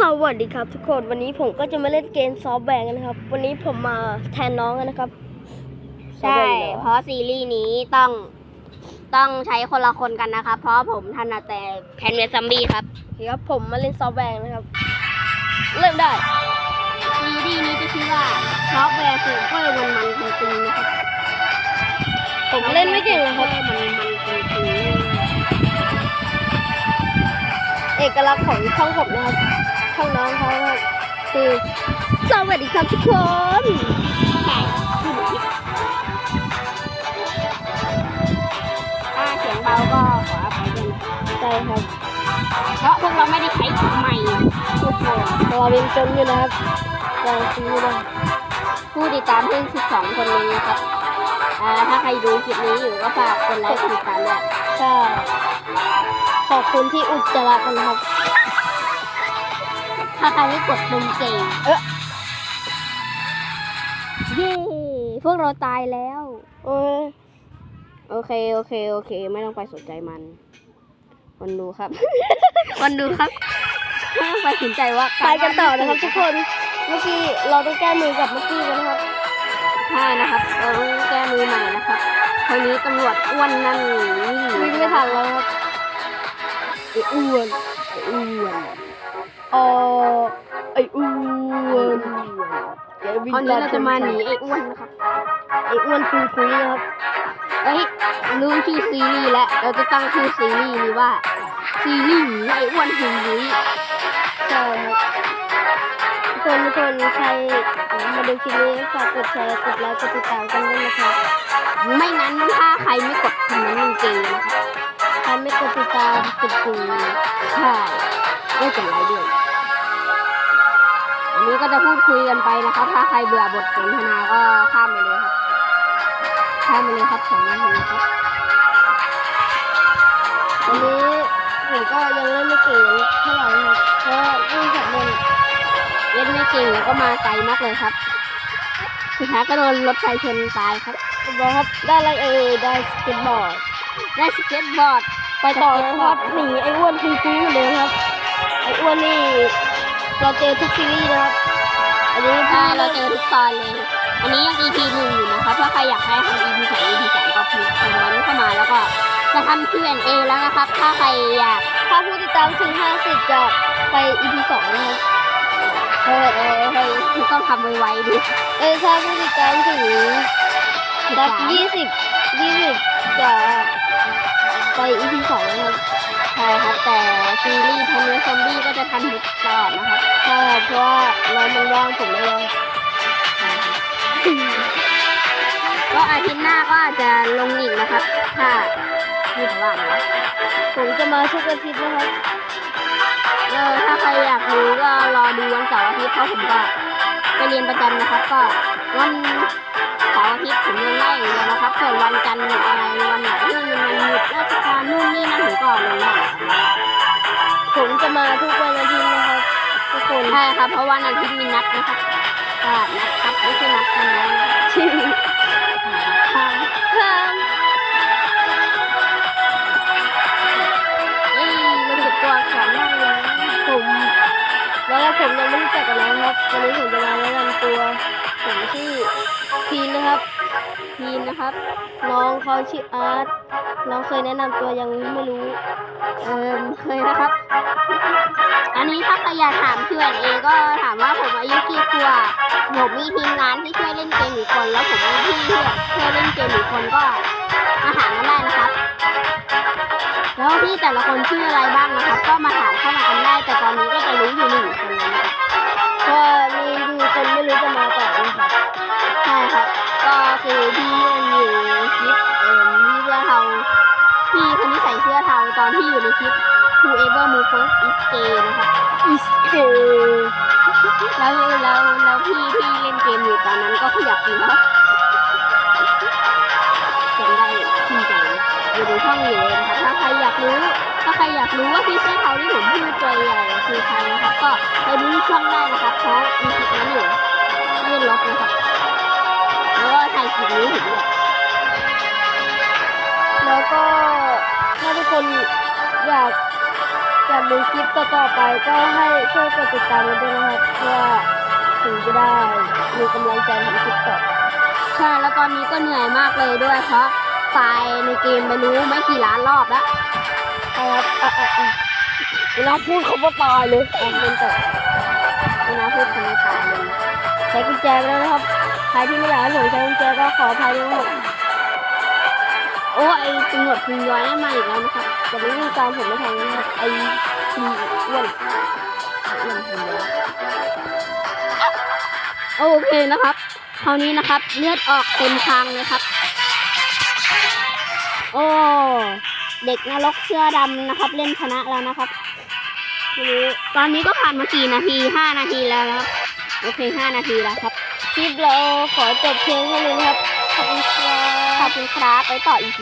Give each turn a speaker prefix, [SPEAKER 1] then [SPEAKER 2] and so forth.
[SPEAKER 1] สวัสดีครับทุกคนวันนี้ผมก็จะมาเล่นเกมซอฟต์แวร์กันนะครับ วันนี้ผมมาแทนน้องกันนะครับ
[SPEAKER 2] ใช่ เพราะซีรีส์นี้ต้องต้องใช้คนละคนกันนะครับ เพราะผมถนัดแต่แพนเวซัมบี้ครับ
[SPEAKER 1] โอเคครับผมมาเล่นซอฟต์แวร์นะครับ เริ่มได้
[SPEAKER 2] ซีรีส์นี้จะชื่อว่าซอฟต์แวร์เสริมเพื่อมันมันๆตึงๆนะครับ
[SPEAKER 1] ผมเล่นไม่เก่งเลยครับ
[SPEAKER 2] มันมันๆตึง
[SPEAKER 1] เอกลักษณ์ของช่องผมนะครับ ช่องน้องเขานะครับคือสวัสดีครับทุกคน
[SPEAKER 2] ๆใช่ถ้าเสียงเบาก็ขออภัยด้วยนะ
[SPEAKER 1] ใช่ครับ
[SPEAKER 2] เพราะพวกเราไม่ได้ใช้ไมค์ทุกคน
[SPEAKER 1] เราเป็นจนอยู่นะครับลองซื้อนะ
[SPEAKER 2] ผู้ติดตามเพิ่ง12 คนเองนะครับอ่าถ้าใครดูคลิปนี้อยู่ก็ฝากกดไลค์กดติดตามด้วย
[SPEAKER 1] ใช่ขอบคุณที่อุจจาระกันนะครับ
[SPEAKER 2] ถ้าใครไม่กดเป็นเก่ง
[SPEAKER 1] เอ๊ะ
[SPEAKER 2] เย้พวกเราตายแล้ว
[SPEAKER 1] เออ
[SPEAKER 2] โอเค โอเค โอเค ไม่ต้องไปสนใจมันคนดูครับ คนดูครับไม่ต้องไปสนใจว่า
[SPEAKER 1] ไปกันต่อนะครับทุกคน เมื่อกี้เราต้องแก้มือกับเมื่อกี้กันนะครับ
[SPEAKER 2] ใช่นะครับเราต้องแก้มือใหม่นะครับคราวนี้ตำรวจอ้วนนั่นวิ่ง
[SPEAKER 1] ไม่ทันแล้วครับ
[SPEAKER 2] อ้อ้วน
[SPEAKER 1] แกวิ่ง
[SPEAKER 2] คราวนี้เราจะมาหนีไอ้อ้วนนะครับ
[SPEAKER 1] ไอ้อ้วนคุยคุยนะครับ
[SPEAKER 2] เอ้ยรู้ชื่อซีรีส์แล้ว เราจะตั้งชื่อซีรีส์นี้ว่า ซีรีส์หนีไอ้อ้วนหุยยุ้ย
[SPEAKER 1] ใช่ครับทุกคนทุกคนใครมาดูคลิปนี้ฝากกดแชร์กดไลค์กดติดตามกันด้วยนะครับ
[SPEAKER 2] ไม่งั้นถ้าใครไม่กดคอมเมนต์จริงๆนะครับ
[SPEAKER 1] ใครไม่กดติดตามกดกลุ่ม
[SPEAKER 2] ใช่ไม่กดไลค์ด้วยอั นนี้ก็จะพูดคุยกันไปนะครับ ถ้าใครเบื่อบทสนทนาก็ข้ามไปเลยครับ ข้ามไปเลยครับสองนาทีครับ
[SPEAKER 1] วันนี้ผมก็ยังเล่นไม่เก่งเท่าไหร่นะครับเพราะวิ่งจากบน
[SPEAKER 2] เล่นไม่เก่งแล้วก็มาไกลมากเลยครับสุดท้ายก็โดนรถไฟชนตายครับ
[SPEAKER 1] บอกครับได้อะไรเอ่ยได้สเก็ตบอร์ด
[SPEAKER 2] ได้สเก็ตบอร์ด
[SPEAKER 1] ไปต่อนะครับหนีไอ้อ้วนคุยคุยเหมือนเดิมครับ ไอ้อ้วนนี่ เราเจอทุกซีรีส์นะครับ อันนี้
[SPEAKER 2] ถ้า
[SPEAKER 1] พี่
[SPEAKER 2] เราเจอทุกตอนเลย อันนี้ยัง EP หนึ่งอยู่นะครับถ้าใครอยากให้ทำ EP สอง EP สามก็พิมพ์คอมเมนต์เข้ามาแล้วก็จะทำ Q&A แล้วนะครับ ถ้าใครอยาก
[SPEAKER 1] ถ้าผู้ติดตามถึง50จะไป EP 2นะครับ
[SPEAKER 2] เออเออเออต้องทำไวๆดิ
[SPEAKER 1] เอ้ยถ้าผู้ติดตามถึงสัก20 20จะไป EP 2นะครับ
[SPEAKER 2] ใช่ครับแต่ซี รีส์ทันเนื้อซอมบี้ก็จะทันทุกตอนนะครับ
[SPEAKER 1] ใช่ครับเพราะว่าน้องมันว่างผมไม่ว่าง
[SPEAKER 2] ก็อาทิตย์หน้าก็อาจจะลงอีกนะครับ ถ้าพี่ว่านะ
[SPEAKER 1] ผมจะมาทุกอาทิตย์นะครับ
[SPEAKER 2] เออถ้าใครอยากรู้ก็รอดูวันเสาร์อาทิตย์เพราะผมก็ไปเรียนประจำนะครับ ก็วันเสาร์อาทิตย์ผมยังได้อย่เดียนะครับส่วนวันจันทร์อะไรวันไหนที่มันวันหยุดราชการนู่นนี่นั่นผมก็ลงได้
[SPEAKER 1] ผมจะมาทุกวันอาทิตย์นะครับทุกคน
[SPEAKER 2] ใช่ครับ เพราะวันอาทิตย์มีนัดนะครับก็นัดครับไม่ใช่นัดกันนะชื่อทาง
[SPEAKER 1] ค่ะ
[SPEAKER 2] เอ้ยมันเก็บตัวอักษรได้เลย
[SPEAKER 1] ผมแล้วก็ผมยังไม่รู้จักกันแล้วครับวันนี้ผมจะมาแนะนำตัวผมชื่อพีนนะครับ
[SPEAKER 2] ทีนนะครับ
[SPEAKER 1] น้องเขาชื่ออาร์ตน้องเคยแนะนำตัวยังไม่รู้
[SPEAKER 2] เออเคยนะครับ อันนี้ถ้าใครอยากถาม Q&A ก็ถามว่าผมอายุกี่ขวบผมมีทีมงานที่ช่วยเล่นเกมหรือคน แล้วผมมีพี่ที่ช่วยเล่นเกมหรือคนก็มาถามกันได้นะครับ แล้วพี่แต่ละคนชื่ออะไรบ้างนะครับ ก็มาถามเข้ามากันได้แต่ตอนนี้ก็จะรู้ คื
[SPEAKER 1] อ
[SPEAKER 2] พี่มันอยู่คลิปเอ่อพี่เสื้อเทาพี่คนที่ใส่เสื้อเทาตอนที่อยู่ในคลิป Whoever Move First is Gay นะครับ
[SPEAKER 1] อิสเก
[SPEAKER 2] แล้วแล้วแล้วพี่ที่เล่นเกมอยู่ตอนนั้นก็ขยับอยู่แล้วเห็นได้ชื่นใจอยู่ในช่องอยู่เลยนะครับถ้าใครอยากรู้ถ้าใครอยากรู้ว่าพี่เสื้อเทาที่ผมพูดตัวใหญ่คือใครนะครับก็ไปดูที่ช่องได้นะครับเพราะมีคลิปนั้นอยู่
[SPEAKER 1] อยากอยากดูคลิปต่อๆไปก็ให้ช่วยกดติดตามกันด้วยนะครับเพื่อถึงจะได้มีกำลังใจทำคลิปต่อ
[SPEAKER 2] ใช่แล้วตอนนี้ก็เหนื่อยมากเลยด้วยเพราะตายในเกมไปรู้ไม่กี่ล้านรอบแล้ว
[SPEAKER 1] ครับอะอะอะเวลาพูดเขาว่าตายเลยอะเป็นต่อ
[SPEAKER 2] ไม่น่าพูดคำนี้ตายเลย
[SPEAKER 1] ใช้กุญแจไปแล้วนะครับใครที่ไม่อยากให้ผมใช้กุญแจก็ขออภัยด้วยนะครับ
[SPEAKER 2] โอ้ไอตำรวจคุณย้อยมาอีกแล้วนะครับ
[SPEAKER 1] จะไม่วิ่งตามผมไม่ทันนะครับไอ้ทีอ้วน
[SPEAKER 2] อ้วนคุณย้อยโอเคนะครับคราวนี้นะครับเลือดออกเต็มทางเลยครับ โอ้เด็กนรกเสื้อดำนะครับ เล่นชนะแล้วนะครับตอนนี้ก็ผ่านมากี่นาทีห้านาทีแล้วนะครับโอเคห้านาทีแล้วครับ
[SPEAKER 1] คลิปเราขอจบเพียงเท่านี้นะครับขอบคุณครับ
[SPEAKER 2] ขอบคุณครับไปต่ออีก